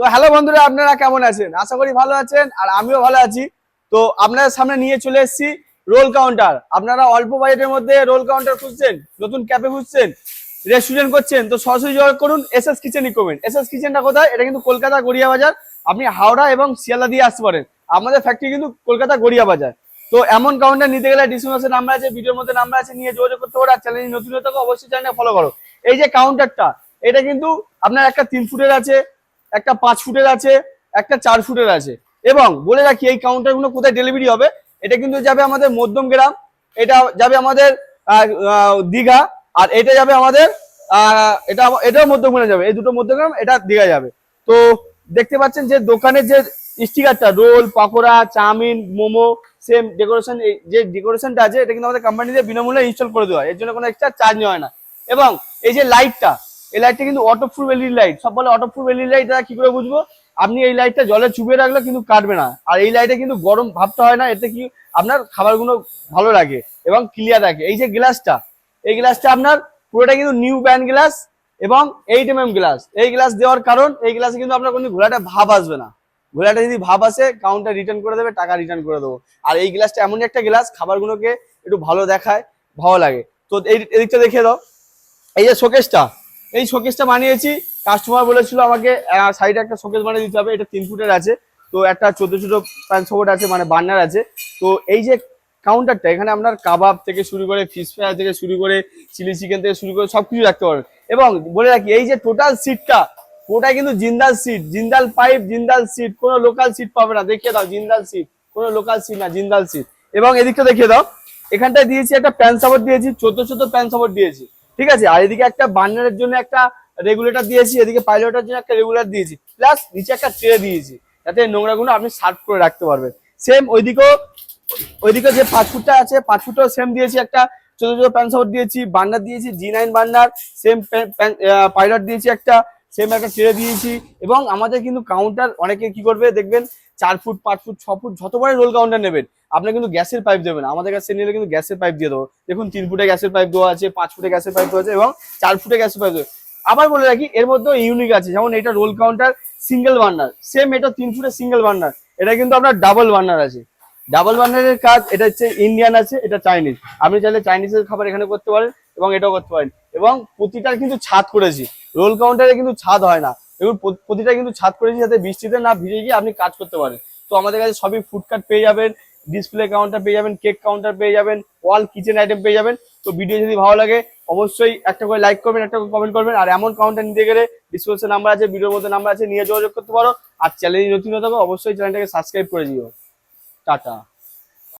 তো হ্যালো বন্ধুরা, আপনারা কেমন আছেন? আশা করি ভালো আছেন আর আমিও ভালো আছি। তো আপনাদের সামনে নিয়ে চলে এসেছি রোল কাউন্টার। আপনারা অল্প বাজেটের মধ্যে রোল কাউন্টার খুঁজছেন, নতুন ক্যাফে খুঁজছেন রেস্টুরেন্ট করছেন, তো সরাসরি যোগাযোগ করুন S S kitchen equipment S S কিচেনটা কোথায়? এটা কিন্তু কলকাতা গড়িয়া বাজার। আপনি হাওড়া এবং শিয়ালদা দিয়ে আসতে পারেন। আমাদের ফ্যাক্টরি কিন্তু কলকাতা গড়িয়া বাজার। তো এমন কাউন্টার নিতে গেলে ডিসক্রিপশন নাম্বার আছে ভিডিওর মধ্যে নাম্বার আছে, নিয়ে যোগাযোগ করতে পারো। আর চ্যানেল নতুন হতে হবে অবশ্যই চ্যানেল ফলো করো। এই যে কাউন্টারটা এটা কিন্তু আপনার একটা তিন ফুটের আছে। একটা পাঁচ ফুটের আছে, একটা চার ফুটের আছে। এবং বলে রাখি, এই কাউন্টারগুলো কোথায় ডেলিভারি হবে? এটা কিন্তু যাবে আমাদের মধ্যম গ্রাম, এটা যাবে আমাদের দীঘা, আর এটা যাবে আমাদের এটা, এটাও মধ্যমগ্রাম যাবে। এই দুটো মধ্যমগ্রাম এটা দীঘা যাবে। তো দেখতে পাচ্ছেন যে দোকানের যে স্টিকারটা roll, pakora, chowmein, momo same decoration যে ডেকোরেশনটা আছে, এটা কিন্তু আমাদের কোম্পানিতে বিনামূল্যে ইনস্টল করে দেওয়া হয়। এর জন্য কোনো এক্সট্রা চার্জ নেওয়া হয় না। এবং এই যে লাইটটা এই লাইটটা কিন্তু অটো ফুল এলইডি লাইট সব বলে অটো ফুল এলইডি লাইট কি করে বুঝব? আপনি এই লাইটটা জলে চুবিয়ে রাখলে কিন্তু কাটবে না। আর এই লাইটে কিন্তু গরম ভাবতে হয় না, এতে কি আপনার খাবারগুলো ভালো লাগে এবং ক্লিয়ার রাখে এই যে গ্লাসটা এই গ্লাসটা আপনার পুরোটা কিন্তু নিউ ব্যান্ড গ্লাস এবং এইট এম এম গ্লাস এই গ্লাস দেওয়ার কারণ, এই গ্লাসে কিন্তু আপনার কোনো ঘোলাটা ভাব আসবে না। ঘোলাটা যদি ভাব আসে কাউন্টার রিটার্ন করে দেবে, টাকা রিটার্ন করে দেবো। আর এই গ্লাসটা এমনই একটা গ্লাস খাবারগুলোকে একটু ভালো দেখায়, ভালো লাগে। তো এই এদিকটা দেখিয়ে দাও। এই যে শোকেসটা এই শোকেসটা বানিয়েছি। কাস্টমার বলেছিল আমাকে সাইডে একটা শোকেস বানিয়ে দিতে হবে, এটা তিন ফুটের আছে। তো একটা চোদ্দ ছোট প্যান্ট শোট আছে মানে বার্নার আছে। তো এই যে কাউন্টারটা এখানে আপনার কাবাব থেকে শুরু করে ফিশ ফ্রাই থেকে শুরু করে চিলি চিকেন থেকে শুরু করে সবকিছু রাখতে পারবেন এবং বলে রাখি, এই যে টোটাল সিটটা ওটা কিন্তু Jindal sheet Jindal pipe Jindal sheet কোনো লোকাল সিট পাবে না। দেখিয়ে দাও, জিন্দাল সিট কোনো লোকাল সিট না, জিন্দাল সিট এবং এদিকটা দেখিয়ে দাও, এখানটায় দিয়েছি একটা প্যান সাপোর্ট দিয়েছি, চোদ্দ চোদ্দ প্যান সাপোর্ট দিয়েছি। ঠিক আছে? আর এদিকে একটা বার্নারের জন্য একটা রেগুলেটর দিয়েছি, এদিকে পাইলটের জন্য একটা রেগুলার দিয়েছি। প্লাস নিচে একটা ট্রে দিয়েছি, যাতে নোংরাগুলো আপনি সার্ভ করে রাখতে পারবেন। সেম ওইদিকেও ওইদিকে যে পাঁচ ফুটটা আছে পাঁচ ফুটটাও সেম দিয়েছি একটা ছোট ছোট প্যান্ট সাপোর্ট দিয়েছি বার্নার দিয়েছি G nine burner same pilot দিয়েছি একটা সেম একটা ট্রে দিয়েছি এবং আমাদের কিন্তু কাউন্টার অনেকে কি করবে দেখবেন চার ফুট পাঁচ ফুট ছ ফুট যত বড় রোল কাউন্টার নেবেন, আপনার কিন্তু গ্যাসের পাইপ দেবেন আমাদের কাছে নিলে কিন্তু গ্যাসের পাইপ দিয়ে দেবো। দেখুন তিন ফুটে গ্যাসের পাইপ দেওয়া আছে, পাঁচ ফুটে গ্যাসের পাইপ দেওয়া আছে এবং চার ফুটে গ্যাসের পাইপ দেওয়া আবার বলে রাখি, এর মধ্যে ইউনিক আছে। যেমন এটা roll counter single burner same এটা তিন ফুটের সিঙ্গেল বার্নার এটা কিন্তু আপনার ডাবল বার্নার আছে। ডাবল বার্নারের কাজ, এটা হচ্ছে ইন্ডিয়ান আছে, এটা চাইনিজ আপনি চাইলে চাইনিজের খাবার এখানে করতে পারেন এবং এটাও করতে পারেন। এবং প্রতিটার কিন্তু ছাদ করেছি। রোল কাউন্টারে কিন্তু ছাদ হয় না। এবং প্রতিটা কিন্তু ছাদ করেছি যাতে বৃষ্টিতে না ভিজে গিয়ে আপনি কাজ করতে পারেন। তো আমাদের কাছে সবই ফুডকার্ট পেয়ে যাবেন ডিসপ্লে কাউন্টার পেয়ে যাবেন কেক কাউন্টার পেয়ে যাবেন ওয়াল কিচেন আইটেম পেয়ে যাবেন। তো ভিডিও যদি ভালো লাগে, অবশ্যই একটা করে লাইক করবেন, একটা করে কমেন্ট করবেন। আর এমন কাউন্টার নিতে গেলে ডিসক্রিপশন নাম্বার আছে ভিডিওর মধ্যে নাম্বার আছে, নিয়ে যোগাযোগ করতে পারো। আর চ্যানেল নতুন হতে অবশ্যই চ্যানেলটাকে সাবস্ক্রাইব করে দিও। টাটা।